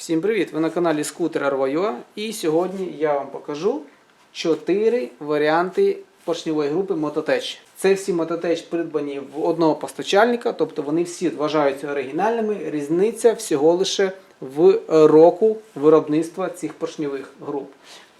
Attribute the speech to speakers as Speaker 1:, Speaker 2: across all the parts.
Speaker 1: Всім привіт! Ви на каналі Scooter RVO і сьогодні я вам покажу 4 варіанти поршневої групи Мототеч. Це всі Мототеч придбані в одного постачальника, тобто вони всі вважаються оригінальними. Різниця всього лише в року виробництва цих поршневих груп.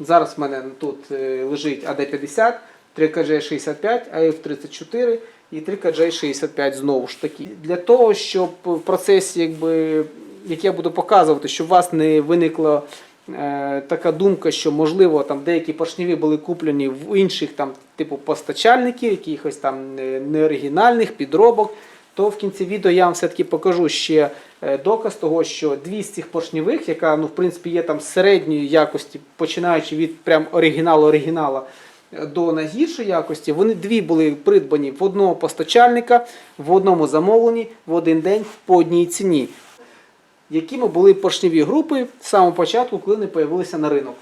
Speaker 1: Зараз в мене тут е, лежить AD50, 3KJ65, AF34 і 3KJ65 знову ж таки. Для того, щоб в процесі, якби, як я буду показувати, щоб у вас не виникла е, така думка, що можливо там деякі поршневі були куплені в інших там, типу постачальників, якихось там неоригінальних підробок. То в кінці відео я вам все-таки покажу ще е, доказ того, що дві з цих поршневих, яка ну, в принципі є там середньої якості, починаючи від прям оригіналу оригінала е, до найгіршої якості, вони дві були придбані в одного постачальника, в одному замовленні, в один день по одній ціні. Якими були поршневі групи з самого початку, коли вони з'явилися на ринок.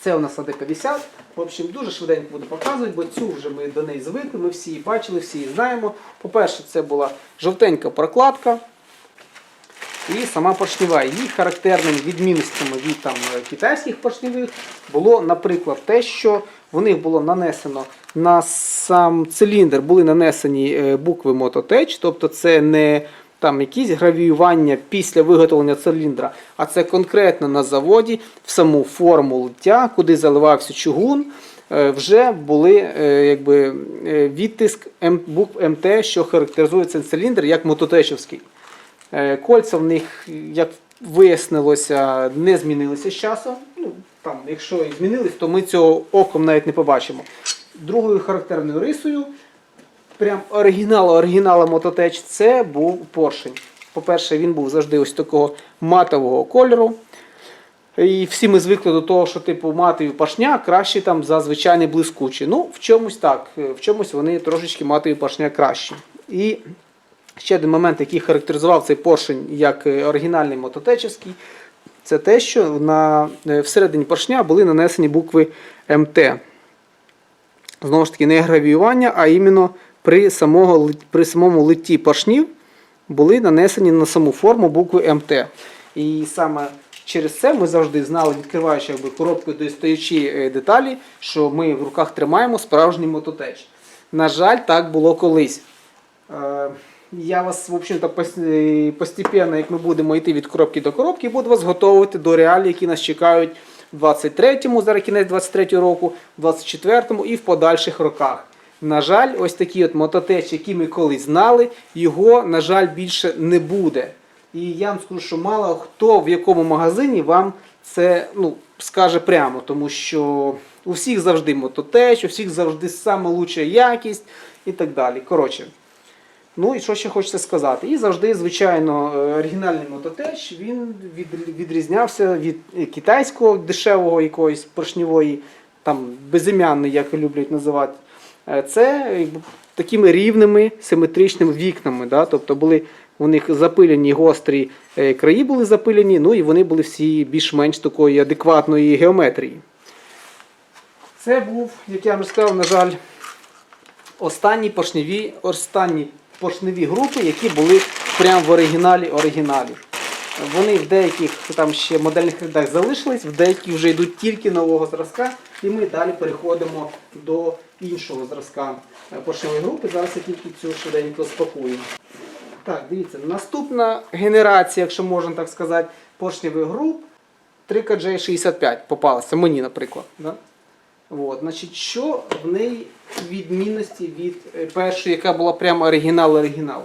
Speaker 1: Це у нас АД-50. В общем, дуже швиденько буду показувати, бо цю вже ми до неї звикли, ми всі її бачили, всі її знаємо. По-перше, це була жовтенька прокладка і сама поршнева. Її характерними відмінностями від там, китайських поршневих було, наприклад, те, що в них було нанесено на сам циліндр були нанесені е, букви Мототеч, тобто це не там якісь гравіювання після виготовлення циліндра, а це конкретно на заводі в саму форму лиття, куди заливався чугун. е, Вже були е, якби, е, відтиск букв МТ, що характеризує цей циліндр як мототечівський. Кольця в них, як вияснилося, не змінилися з часом. Ну, там, якщо і змінились, то ми цього оком навіть не побачимо. Другою характерною рисою, прям оригінал оригінала Мототеч, це був поршень. По-перше, він був завжди ось такого матового кольору. І всі ми звикли до того, що типу матові пашня краще там за звичайний блискучий. Ну, в чомусь так, е, в чомусь вони трошечки матові пашня кращі. І ще один момент, який характеризував цей поршень як е, оригінальний мототечівський, це те, що на, е, всередині поршня були нанесені букви МТ. Знову ж таки, не гравіювання, а іменно при, самого, при самому литті поршнів були нанесені на саму форму букви МТ. І саме через це ми завжди знали, відкриваючи якби, коробку достаючи е, деталі, що ми в руках тримаємо справжній мототеч. На жаль, так було колись. Е, Я вас, в общем-то, е, постепенно, як ми будемо йти від коробки до коробки, буду вас готувати до реалій, які нас чекають в 23-му, зараз кінець 23-го року, в 24-му і в подальших роках. На жаль, ось такий от мототеч, який ми колись знали, його, на жаль, більше не буде. І я вам скажу, що мало хто в якому магазині вам це ну, скаже прямо, тому що у всіх завжди мототеч, у всіх завжди саме лучша якість і так далі. Коротше. Ну і що ще хочеться сказати? І завжди, звичайно, е, оригінальний мототеч він від- відрізнявся від китайського дешевого якоїсь поршневої, там безім'янний, як люблять називати. Е, Це такими рівними симетричними вікнами. Да? Тобто були у них запилені гострі е, краї були запилені, ну і вони були всі більш-менш такої адекватної геометрії. Це був, як я вже сказав, на жаль, останні поршневі, останні поршневі групи, які були прямо в оригіналі оригіналі. Вони в деяких там ще модельних рядах залишились, в деяких вже йдуть тільки нового зразка, і ми далі переходимо до іншого зразка е, поршневої групи. Зараз я тільки цю швиденько спакую. Так, дивіться, наступна генерація, якщо можна так сказати, поршневих груп 3KJ65 попалася мені, наприклад. Да? От, значить, що в неї відмінності від е, першої, яка була прямо оригінал-оригінал?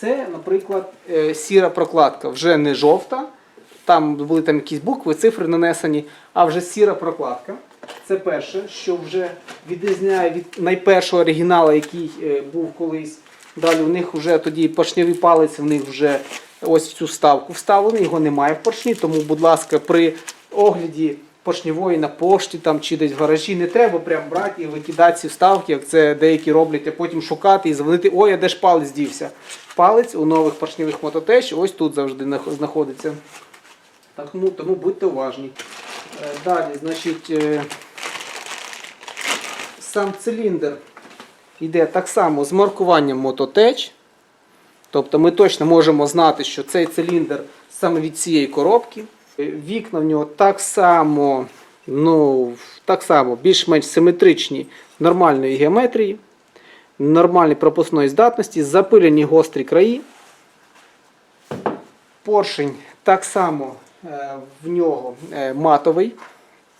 Speaker 1: Це, наприклад, е, сіра прокладка, вже не жовта. Там були там якісь букви, цифри нанесені, а вже сіра прокладка. Це перше, що вже відрізняє від найпершого оригіналу, який е, був колись. Далі у них вже тоді поршневий палець, в них вже ось в цю ставку вставлений, його немає в поршні. Тому, будь ласка, при огляді поршневої на пошті там, чи десь в гаражі не треба прям брати і викидати ці вставки, як це деякі роблять, а потім шукати і дзвонити, ой, а де ж палець дівся. Палець у нових поршневих мототеч ось тут завжди знаходиться. Так, ну, тому будьте уважні. Е, Далі, значить, е, сам циліндр йде так само з маркуванням мототеч. Тобто ми точно можемо знати, що цей циліндр саме від цієї коробки. Е, Вікна в нього так само, ну, так само, більш-менш симетричні нормальної геометрії, нормальної пропускної здатності, запилені гострі краї. Поршень так само е, в нього е, матовий,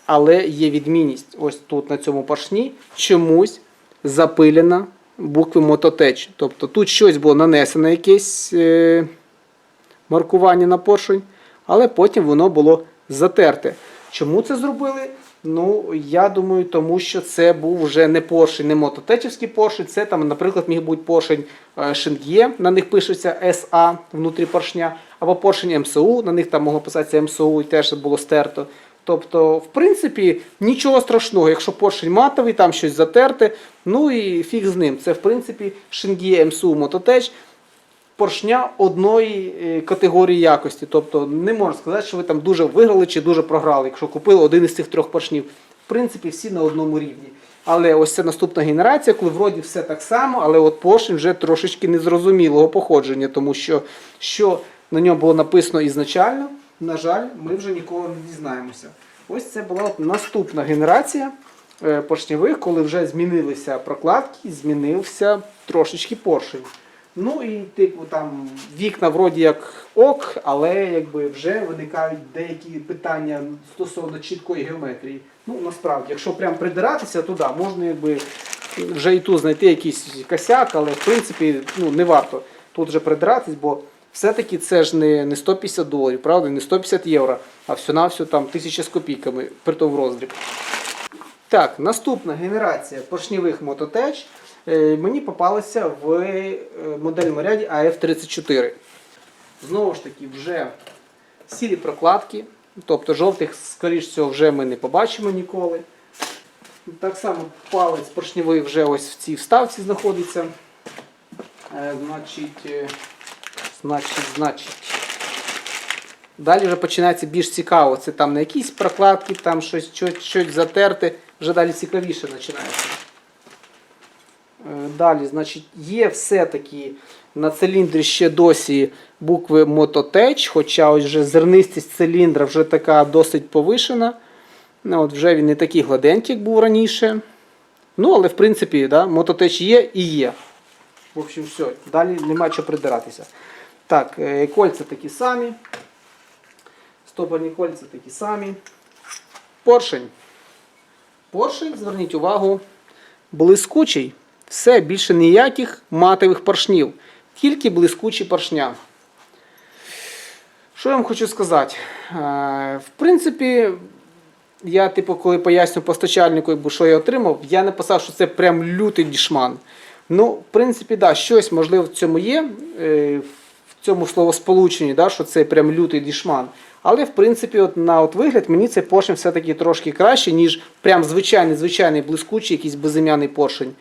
Speaker 1: але є відмінність. Ось тут на цьому поршні чомусь запилена букви Мототеч. Тобто тут щось було нанесено, якесь маркування на поршень, але потім воно було затерте. Чому це зробили? Ну, я думаю, тому що це був вже не поршень, не мототечівський поршень. Це там, наприклад, міг бути поршень Шинг'є, на них пишеться СА внутрі поршня, або поршень МСУ, на них там могло писатися МСУ і теж було стерто. Тобто, в принципі, нічого страшного, якщо поршень матовий, там щось затерте, ну і фіг з ним. Це, в принципі, Шинг'є МСУ Мототеч поршня одної е, категорії якості. Тобто не можна сказати, що ви там дуже виграли чи дуже програли, якщо купили один із цих трьох поршнів. В принципі, всі на одному рівні. Але ось це наступна генерація, коли вроді все так само, але от поршень вже трошечки незрозумілого походження, тому що що на ньому було написано ізначально, на жаль, ми вже ніколи не дізнаємося. Ось це була от наступна генерація е, поршневих, коли вже змінилися прокладки, змінився трошечки поршень. Ну і типу там вікна вроді як ок, але якби вже виникають деякі питання стосовно чіткої геометрії. Ну насправді, якщо прям придиратися, то да, можна якби вже і тут знайти якийсь косяк, але в принципі ну, не варто тут вже придиратись, бо все-таки це ж не, не 150 доларів, правда, не 150 євро, а все-навсього там тисяча з копійками, притом в роздріб. Так, наступна генерація поршневих мототеч мені попалася в е, модельному ряді AF34. Знову ж таки, вже сірі прокладки, тобто жовтих, скоріш всього, вже ми не побачимо ніколи. Так само палець поршневий вже ось в цій вставці знаходиться. Е, Значить, е, значить, значить. Далі вже починається більш цікаво. Це там не якісь прокладки, там щось, щось, щось затерте, вже далі цікавіше починається. Е, Далі, значить, є все-таки на циліндрі ще досі букви Мототеч, хоча вже зернистість циліндра вже така досить повишена. Ну, от вже він не такий гладенький, як був раніше. Ну, але в принципі, да, Мототеч є і є. В общем, все. Далі нема чого придиратися. Так, е, кольця такі самі. Стопорні кольця такі самі. Поршень. Поршень, зверніть увагу, блискучий. Все, більше ніяких матових поршнів. Тільки блискучі поршня. Що я вам хочу сказати? Е, В принципі, я, типу, коли поясню постачальнику, що я отримав, я не писав, що це прям лютий дішман. Ну, в принципі, да, щось можливо в цьому є, е, в цьому словосполученні, да, що це прям лютий дішман. Але в принципі, от, на от вигляд мені цей поршень все-таки трошки краще, ніж прям звичайний, звичайний блискучий, якийсь безім'яний поршень.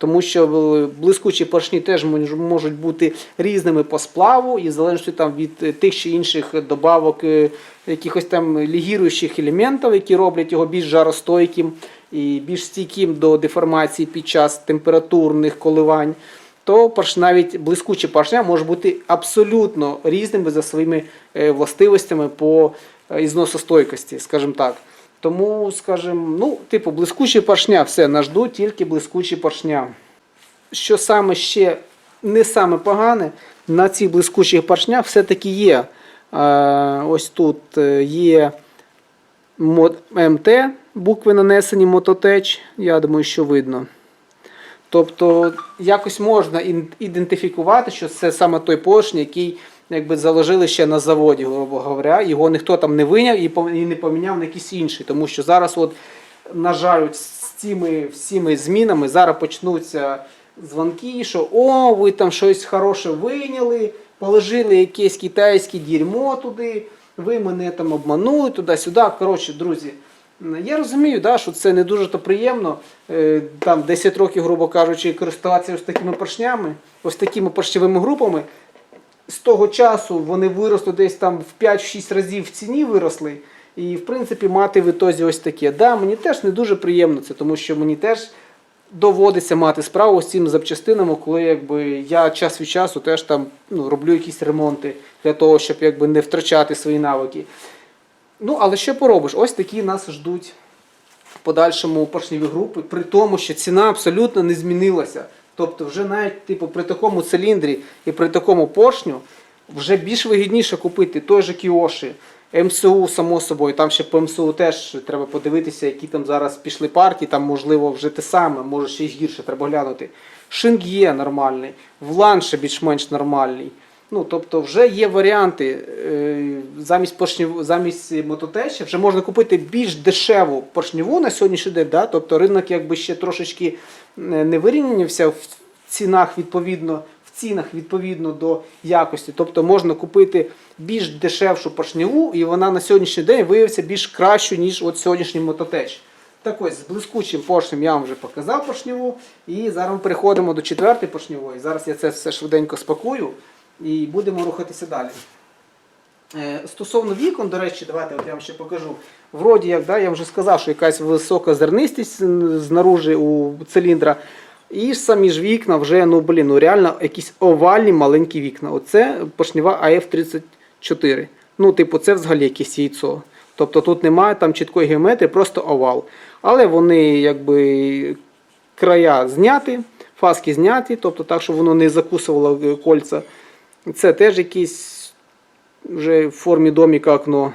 Speaker 1: Тому що е, блискучі поршні теж мож- можуть бути різними по сплаву, і в залежності там від е, тих чи інших добавок е, якихось там лігіруючих елементів, які роблять його більш жаростойким і більш стійким до деформації під час температурних коливань, то навіть блискучі поршня можуть бути абсолютно різними за своїми властивостями по ізносостойкості, скажімо так. Тому, скажімо, ну, типу, блискучі поршня, все, нажду тільки блискучі поршня. Що саме ще не саме погане, на цих блискучих поршнях все-таки є. Е, ось тут е, є МТ, букви нанесені мототеч, я думаю, що видно. Тобто якось можна ідентифікувати, що це саме той поршень, який якби заложили ще на заводі, грубо говоря. Його ніхто там не виняв і не поміняв на якийсь інший. Тому що зараз, от, на жаль, з цими всіми змінами зараз почнуться дзвонки, що о, ви там щось хороше вийняли, положили якесь китайське дерьмо туди, ви мене там обманули туди-сюди. Коротше, друзі. Я розумію, да, що це не дуже то приємно, е, там 10 років, грубо кажучи, користуватися ось такими поршнями, ось такими поршневими групами. З того часу вони виросли десь там в 5-6 разів в ціні виросли. І, в принципі, мати в ітозі ось таке. Да, мені теж не дуже приємно це, тому що мені теж доводиться мати справу з цими запчастинами, коли якби, я час від часу теж там ну, роблю якісь ремонти для того, щоб якби, не втрачати свої навики. Ну, але що поробиш? Ось такі нас ждуть в подальшому поршневі групи, при тому, що ціна абсолютно не змінилася. Тобто, вже навіть типу, при такому циліндрі і при такому поршню вже більш вигідніше купити той же Кіоші, МСУ, само собою. Там ще по МСУ теж треба подивитися, які там зараз пішли партії, там можливо вже те саме, може ще й гірше, треба глянути. Шинг'є нормальний, Влан ще більш-менш нормальний. Ну, тобто вже є варіанти е, замість поршнів, замість мототечі вже можна купити більш дешеву поршневу на сьогоднішній день. Да? Тобто ринок якби ще трошечки е, не вирівнявся в цінах відповідно, в цінах відповідно до якості. Тобто можна купити більш дешевшу поршневу, і вона на сьогоднішній день виявиться більш кращою, ніж от сьогоднішній мототеч. Так ось, з блискучим поршнем я вам вже показав поршневу. І зараз ми переходимо до четвертої поршневої. Зараз я це все швиденько спакую і будемо рухатися далі. Е, Стосовно вікон, до речі, давайте от я вам ще покажу. Вроді як, да, я вже сказав, що якась висока зернистість знаружи у циліндра. І самі ж вікна вже, ну блін, ну реально якісь овальні маленькі вікна. Оце поршнева АФ-34. Ну, типу, це взагалі якесь яйцо. Тобто тут немає там чіткої геометрії, просто овал. Але вони якби края зняті, фаски зняті, тобто так, щоб воно не закусувало кольця. Це теж якийсь вже в формі доміка окно.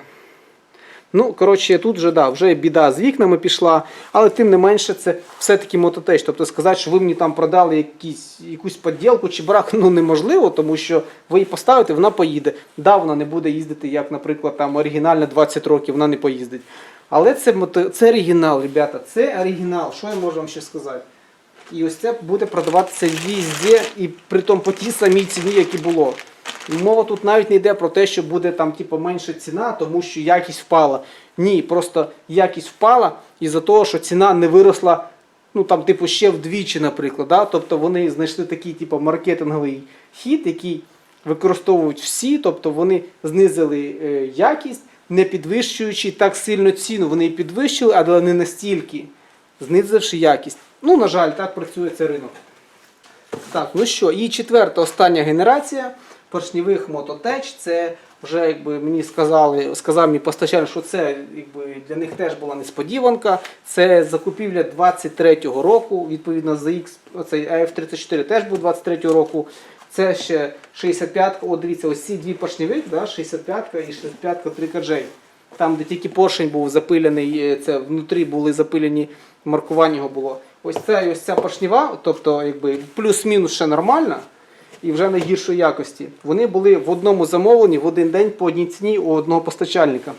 Speaker 1: Ну, коротше, тут вже, да, вже біда з вікнами пішла, але тим не менше це все-таки мототеч. Тобто сказати, що ви мені там продали якісь, якусь поділку чи брак, ну неможливо, тому що ви її поставите, вона поїде. Да, вона не буде їздити, як, наприклад, там оригінальна 20 років, вона не поїздить. Але це, це оригінал, ребята, це оригінал. Що я можу вам ще сказати? І ось це буде продаватися везде, і при тому по тій самій ціні, як і було. Мова тут навіть не йде про те, що буде там типу, менша ціна, тому що якість впала. Ні, просто якість впала із-за того, що ціна не виросла ну, там, типу, ще вдвічі, наприклад. Да? Тобто вони знайшли такий типу, маркетинговий хід, який використовують всі, тобто вони знизили е, якість, не підвищуючи так сильно ціну. Вони її підвищили, але не настільки, знизивши якість. Ну, на жаль, так працює цей ринок. Так, ну що, і четверта остання генерація поршневих мототеч. Це вже якби мені сказали, сказав мій постачальник, що це якби, для них теж була несподіванка. Це закупівля 23-го року, відповідно ZX, оцей AF34 теж був 23-го року. Це ще 65-ка, о, дивіться, ось ці дві поршневих, да, 65-ка і 65-ка 3KJ. Там, де тільки поршень був запилений, е, це внутрі були запилені, маркування його було. Ось ця ось ця поршнева, тобто якби плюс-мінус ще нормальна і вже найгіршої якості. Вони були в одному замовленні в один день по одній ціні у одного постачальника.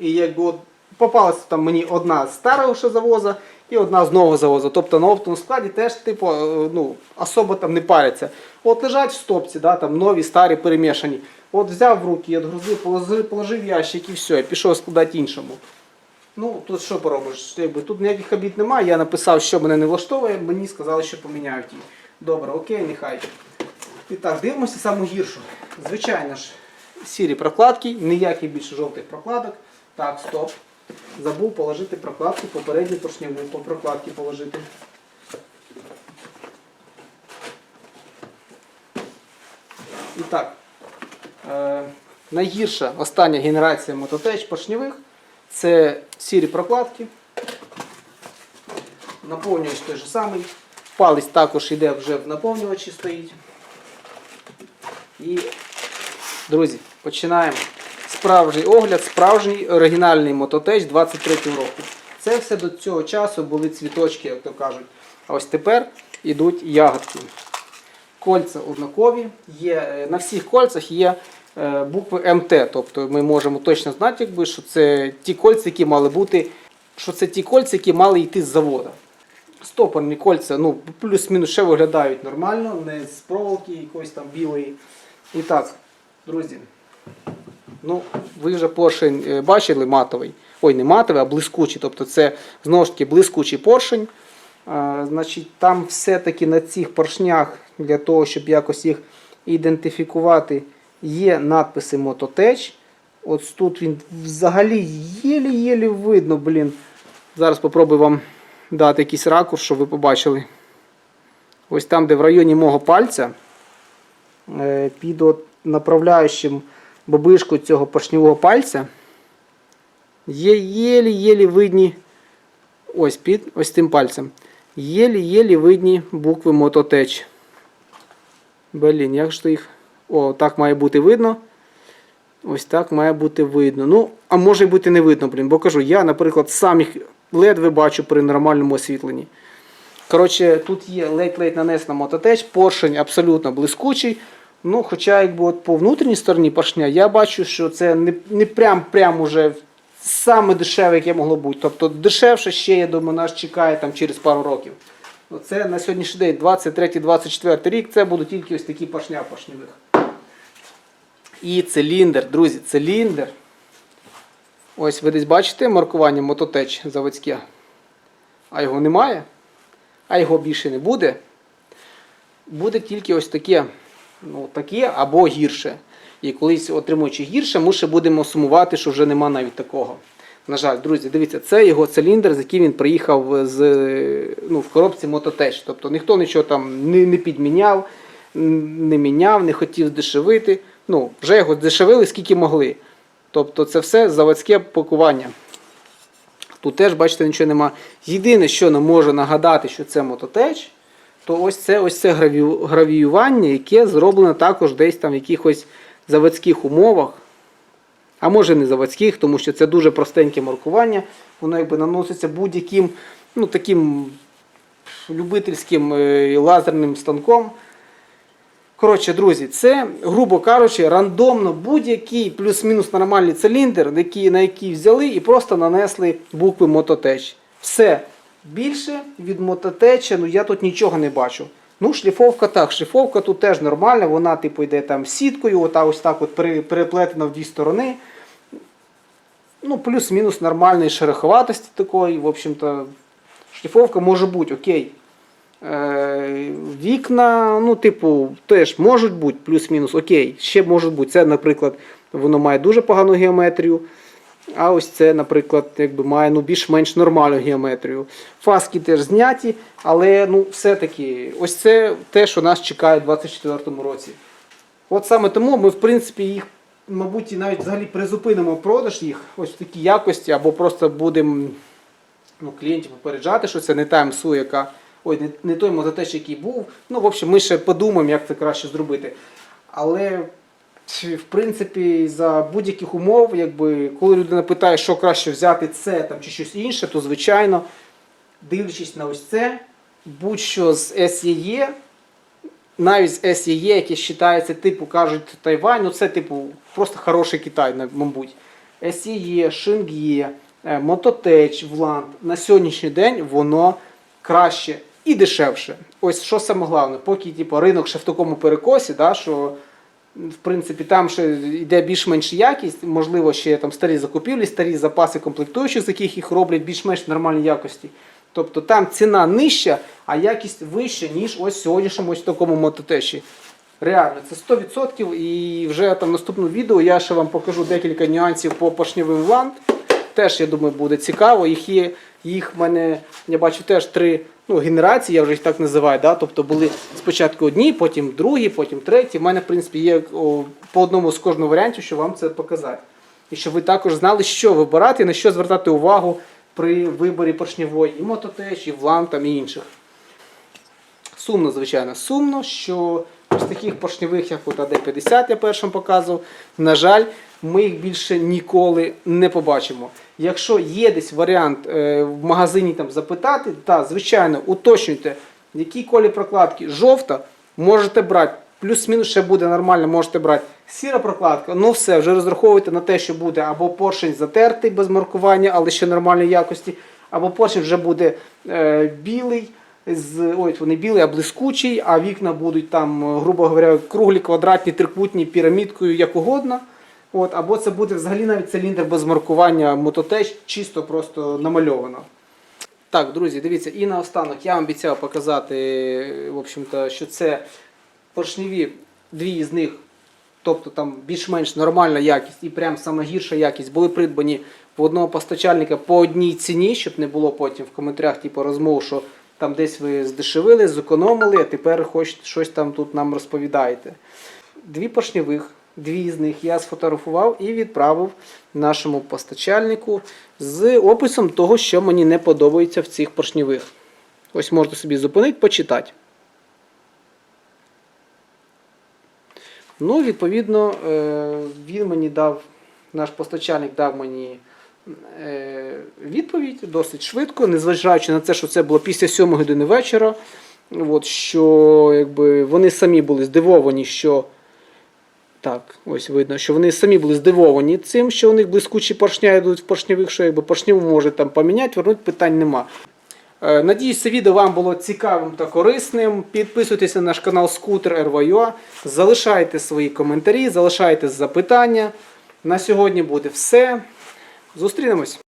Speaker 1: І якби от попалася там мені одна з старого ще завоза і одна з нового завозу. Тобто на оптовому складі теж типу, е, ну, особо там не паряться. От лежать в стопці, да, там нові, старі перемішані. От взяв в руки, відгрузив, положив, положив ящик і все, і пішов складати іншому. Ну, тут що поробиш? Якби, тут ніяких обід немає. Я написав, що мене не влаштовує, мені сказали, що поміняють її. Добре, окей, нехай. І так, дивимося саму гіршу. Звичайно ж, сірі прокладки, ніяких більше жовтих прокладок. Так, стоп. Забув положити прокладку, попередню поршневу по прокладці положити. І так, е, найгірша остання генерація мототеч поршневих це сірі прокладки. Наповнювач той же самий. Палець також йде вже в наповнювачі стоїть. І, друзі, починаємо. Справжній огляд, справжній оригінальний мототеч 23 року. Це все до цього часу були цвіточки, як то кажуть. А ось тепер йдуть ягодки. Кольця однакові. Є, е, на всіх кольцях є букви МТ. Тобто ми можемо точно знати, якби, що це ті кольця, які мали бути, що це ті кольця, які мали йти з заводу. Стопорні кольця, ну, плюс-мінус ще виглядають нормально, не з проволоки якоїсь там білої. І так, друзі, ну, ви вже поршень е, бачили матовий. Ой, не матовий, а блискучий. Тобто це знову ж таки блискучий поршень. А, значить, там все-таки на цих поршнях, для того, щоб якось їх ідентифікувати, є надписи Мототеч. От тут він взагалі єлі-єлі видно, блін. Зараз попробую вам дати якийсь ракурс, щоб ви побачили. Ось там, де в районі мого пальця, е, під от направляючим бобишку цього поршневого пальця, є єлі-єлі видні. Ось під ось тим пальцем. Єлі-єлі видні букви Мототеч. Блін, як ж то їх. О, так має бути видно. Ось так має бути видно. Ну, а може бути не видно, блін. Бо кажу, я, наприклад, сам їх ледве бачу при нормальному освітленні. Коротше, тут є ледь-ледь нанесена мототеч, поршень абсолютно блискучий. Ну, хоча, якби от по внутрішній стороні поршня, я бачу, що це не, не прям прям уже саме дешеве, яке могло бути. Тобто дешевше ще, я думаю, нас чекає там через пару років. Оце на сьогоднішній день, 23-24 рік, це будуть тільки ось такі поршня поршневих. І циліндр, друзі, циліндр. Ось ви десь бачите маркування мототеч заводське. А його немає. А його більше не буде. Буде тільки ось таке, ну, таке або гірше. І колись отримуючи гірше, ми ще будемо сумувати, що вже нема навіть такого. На жаль, друзі, дивіться, це його циліндр, з яким він приїхав з, ну, в коробці мототеч. Тобто ніхто нічого там не, не підміняв, не міняв, не хотів здешевити. Ну, вже його здешевили скільки могли. Тобто це все заводське пакування. Тут теж, бачите, нічого нема. Єдине, що нам може нагадати, що це мототеч, то ось це ось це гравіювання, яке зроблено також десь там в якихось заводських умовах. А може не заводських, тому що це дуже простеньке маркування. Воно якби наноситься будь-яким ну, таким любительським е, лазерним станком. Коротше, друзі, це, грубо кажучи, рандомно будь-який плюс-мінус нормальний циліндр, на який взяли і просто нанесли букви мототеч. Все. Більше від мототеча, ну я тут нічого не бачу. Ну, шліфовка так, шліфовка тут теж нормальна, вона типу йде там сіткою, ота ось так от переплетена в дві сторони. Ну, плюс-мінус нормальної шероховатості такої. В общем-то, шліфовка може бути окей. Е, Вікна, ну, типу, теж можуть бути плюс-мінус, окей, ще можуть бути. Це, наприклад, воно має дуже погану геометрію. А ось це, наприклад, якби має ну, більш-менш нормальну геометрію. Фаски теж зняті, але ну, все-таки ось це те, що нас чекає у 2024 році. От саме тому ми, в принципі, їх, мабуть, і навіть взагалі призупинимо продаж їх ось в такій якості, або просто будемо ну, клієнтів попереджати, що це не та МСУ, яка. Ой, не, не той мототеч, який був. Ну, в общем, ми ще подумаємо, як це краще зробити. Але, в принципі, за будь-яких умов, якби, коли людина питає, що краще взяти, це там, чи щось інше, то звичайно, дивлячись на ось це, будь-що з SEE, навіть з SEE, яке вважається, типу, кажуть Тайвань, ну це типу просто хороший Китай, мабуть. SEE, Шенг'є, е, Мототеч, Вланд на сьогоднішній день воно краще і дешевше. Ось що саме головне, поки типу, ринок ще в такому перекосі, да, що в принципі там ще йде більш-менш якість, можливо, ще там старі закупівлі, старі запаси комплектуючих, з яких їх роблять більш-менш нормальній якості. Тобто там ціна нижча, а якість вища, ніж ось сьогоднішньому ось такому мототеші. Реально, це 100% і вже там в наступному відео я ще вам покажу декілька нюансів по поршневим ланд. Теж, я думаю, буде цікаво. Їх є, їх в мене, я бачу, теж три ну, генерації, я вже їх так називаю. Да? Тобто були спочатку одні, потім другі, потім треті. У мене, в принципі, є о, по одному з кожного варіантів, щоб вам це показати. І щоб ви також знали, що вибирати, на що звертати увагу при виборі поршневої і мототеч, і влам там, і інших. Сумно, звичайно, сумно, що ось таких поршневих, як от АД-50 я першим показував, на жаль, ми їх більше ніколи не побачимо. Якщо є десь варіант е, в магазині там запитати, та, звичайно, уточнюйте, який колір прокладки жовта, можете брати. Плюс-мінус ще буде нормально, можете брати сіра прокладка. Ну все, вже розраховуйте на те, що буде або поршень затертий без маркування, але ще нормальної якості, або поршень вже буде е, білий з ой, вони білий, а блискучий, а вікна будуть там, грубо говоря, круглі, квадратні, трикутні, пірамідкою, як угодно. От, або це буде взагалі навіть циліндр без маркування мототеч, чисто просто намальовано. Так, друзі, дивіться, і наостанок я вам обіцяв показати, в общем-то, що це поршневі, дві з них тобто там більш-менш нормальна якість і прям саме гірша якість, були придбані в одного постачальника по одній ціні, щоб не було потім в коментарях типу, розмов, що там десь ви здешевили, зекономили, а тепер хочете щось там тут нам розповідаєте. Дві поршневих, дві з них я сфотографував і відправив нашому постачальнику з описом того, що мені не подобається в цих поршневих. Ось можете собі зупинити, почитати. Ну, відповідно, е, він мені дав, наш постачальник дав мені е, відповідь досить швидко, незважаючи на те, що це було після 7 години вечора. От, що якби, вони самі були здивовані, що. Так, ось видно, що вони самі були здивовані цим, що у них блискучі поршня йдуть в поршневих, що якби поршню може там поміняти, вернути питань нема. Е, Надіюсь, це відео вам було цікавим та корисним. Підписуйтесь на наш канал Скутер РВЮА, залишайте свої коментарі, залишайте запитання. На сьогодні буде все. Зустрінемось!